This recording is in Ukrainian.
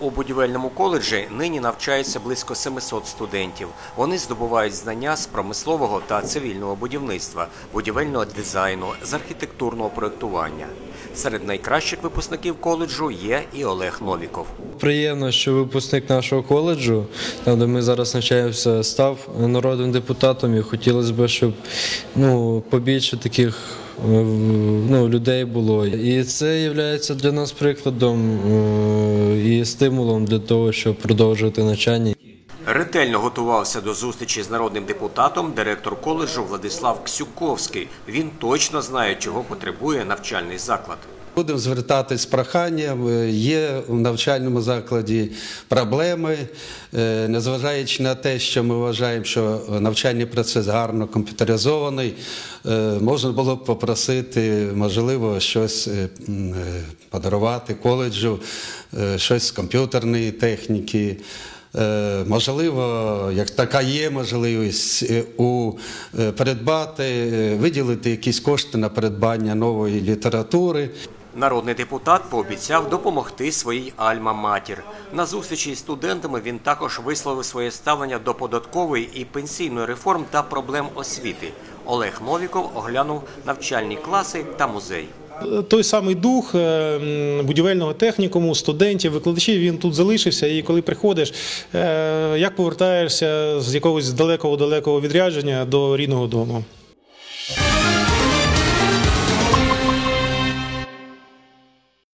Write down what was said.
У будівельному коледжі нині навчається близько 700 студентів. Вони здобувають знання з промислового та цивільного будівництва, будівельного дизайну, з архітектурного проєктування. Серед найкращих випускників коледжу є і Олег Новіков. Приємно, що випускник нашого коледжу, там де ми зараз навчаємося, став народним депутатом. І хотілося б, щоб ну, побільше таких ну, людей було. І це є для нас прикладом е, і стимулом для того, щоб продовжувати навчання. Ретельно готувався до зустрічі з народним депутатом директор коледжу Владислав Ксюковський. Він точно знає, чого потребує навчальний заклад. Будемо звертатись з проханням. Е, Є в навчальному закладі проблеми, Е, незважаючи на те, що ми вважаємо, що навчальний процес гарно комп'ютеризований, е, можна було б попросити, можливо, щось подарувати коледжу, щось з комп'ютерної техніки. Можливо, як така є можливість у придбати, е, виділити якісь кошти на придбання нової літератури. Народний депутат пообіцяв допомогти своїй альма-матір. На зустрічі з студентами він також висловив своє ставлення до податкової і пенсійної реформ та проблем освіти. Олег Новіков оглянув навчальні класи та музей. Той самий дух е, будівельного технікуму, студентів, викладачів він тут залишився. І коли приходиш, е, як повертаєшся з якогось далекого далекого відрядження до рідного дому.